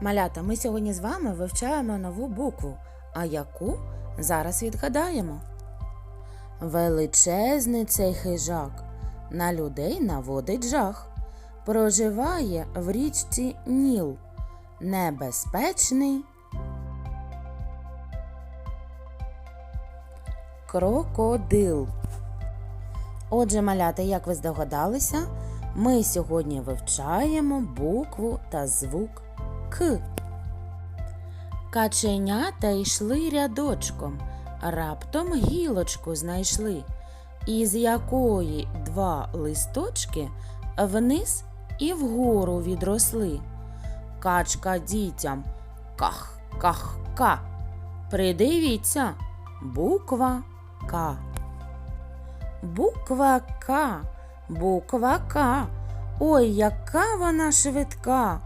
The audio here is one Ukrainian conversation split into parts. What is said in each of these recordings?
Малята, ми сьогодні з вами вивчаємо нову букву. А яку зараз відгадаємо? Величезний цей хижак на людей наводить жах. Проживає в річці Ніл. Небезпечний крокодил. Отже, малята, як ви здогадалися, ми сьогодні вивчаємо букву та звук К. Каченята йшли рядочком, раптом гілочку знайшли, із якої два листочки вниз і вгору відросли. Качка дітям ках, ках, ка. Придивіться, буква К. Буква К, буква К. Ой, яка вона швидка,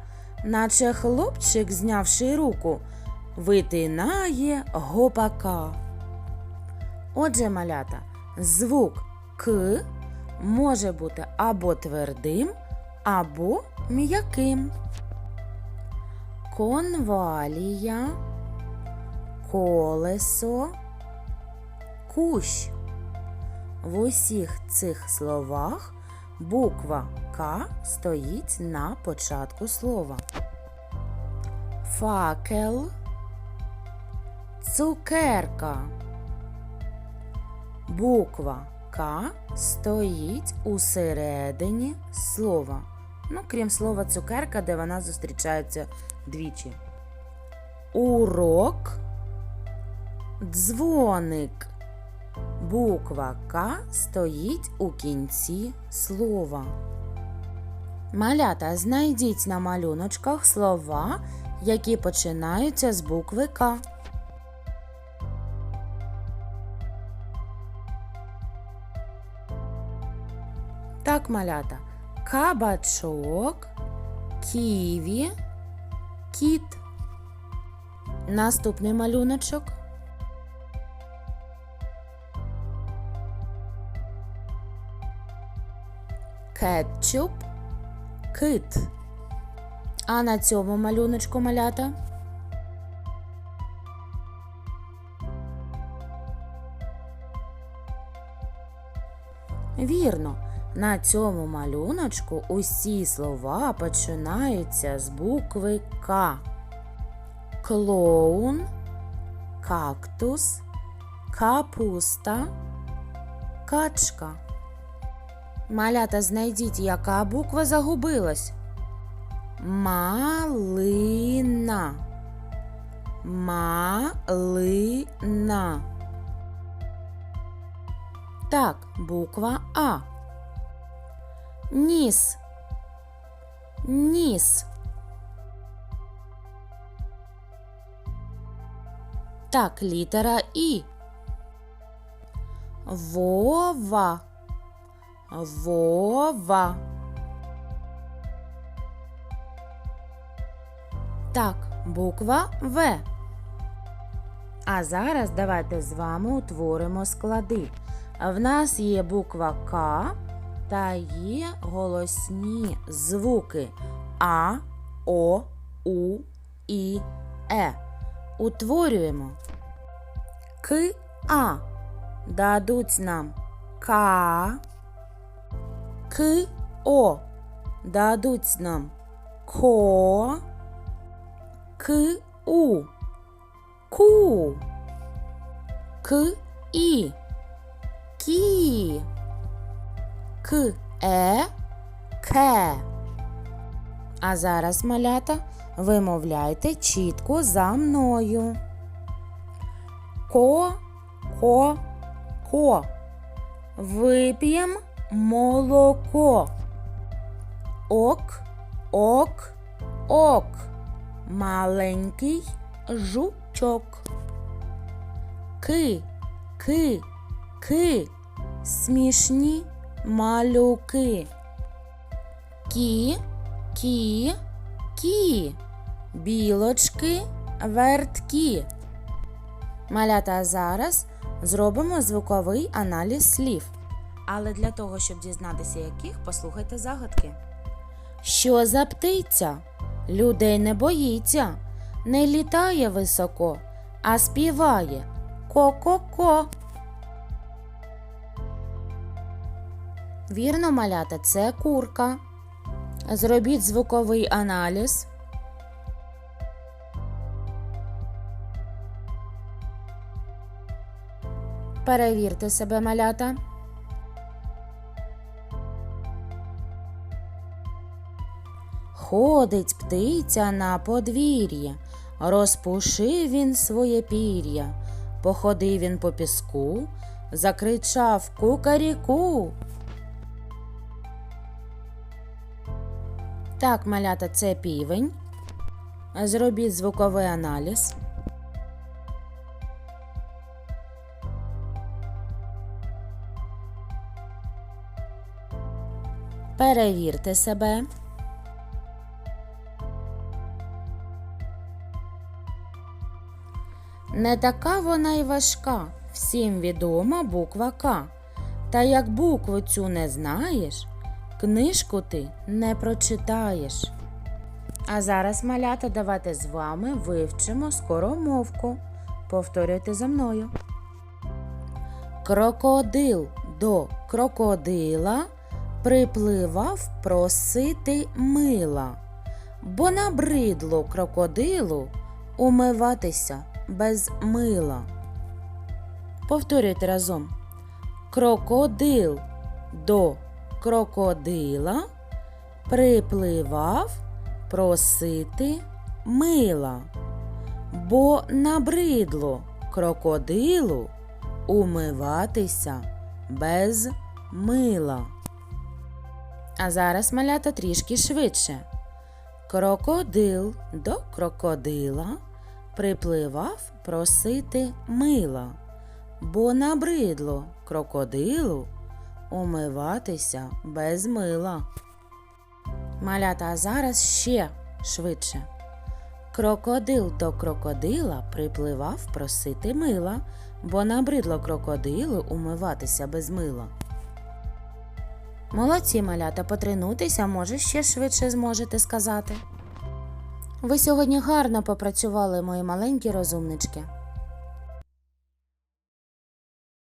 наче хлопчик, знявши руку, витинає гопака. Отже, малята, звук К може бути або твердим, або м'яким. Конвалія, колесо, кущ. В усіх цих словах буква К стоїть на початку слова. Факел, цукерка. Буква К стоїть у середині слова. Ну, крім слова цукерка, де вона зустрічається двічі. Урок, дзвоник. Буква К стоїть у кінці слова. Малята, знайдіть на малюночках слова, які починаються з букви К. Так, малята. Кабачок, ківі, кіт. Наступний малюночок. Кетчуп, кит. А на цьому малюночку малята. Вірно, на цьому малюночку усі слова починаються з букви К. Клоун, кактус, капуста, качка. Малята, знайдіть, яка буква загубилась. Малина. Малина. Так, буква А. Ніс. Ніс. Так, літера І. Вова. Вова. Так, буква В. А зараз давайте з вами утворимо склади. В нас є буква К та є голосні звуки А, О, У, І, Е. Утворюємо К, А. Дадуть нам К. К, О. Дадуть нам ко, К, У, ку, К, І, кі, К, Е, ке. А зараз, малята, вимовляйте чітко за мною. Ко, ко, ко. Вип'єм молоко. Ок, ок, ок. Маленький жучок. Ки, ки, ки. Смішні малюки. Кі, кі, кі. Білочки верткі. Малята зараз зробимо звуковий аналіз слів. Але для того, щоб дізнатися яких, послухайте загадки. Що за птиця? людей не боїться, не літає високо, а співає ко-ко-ко. Вірно, малята, це курка. Зробіть звуковий аналіз. Перевірте себе, малята. Ходить птиця на подвір'я, розпушив він своє пір'я, походив він по піску, закричав кукаріку. Так, малята, це півень. Зробіть звуковий аналіз. Перевірте себе. Не така вона й важка, всім відома буква К. Та як букву цю не знаєш, книжку ти не прочитаєш. А зараз, малята, давайте з вами вивчимо скоромовку. Повторюйте за мною. Крокодил до крокодила припливав просити мила, бо набридло крокодилу умиватися без мила. Повторюйте разом. Крокодил до крокодила припливав просити мила, бо набридло крокодилу умиватися без мила. А зараз малята трішки швидше. Крокодил до крокодила припливав просити мила, бо набридло крокодилу умиватися без мила. Малята, зараз ще швидше. Крокодил до крокодила припливав просити мила, бо набридло крокодилу умиватися без мила. Молодці, малята, потренуйтеся, може, ще швидше зможете сказати. Ви сьогодні гарно попрацювали, мої маленькі розумнички.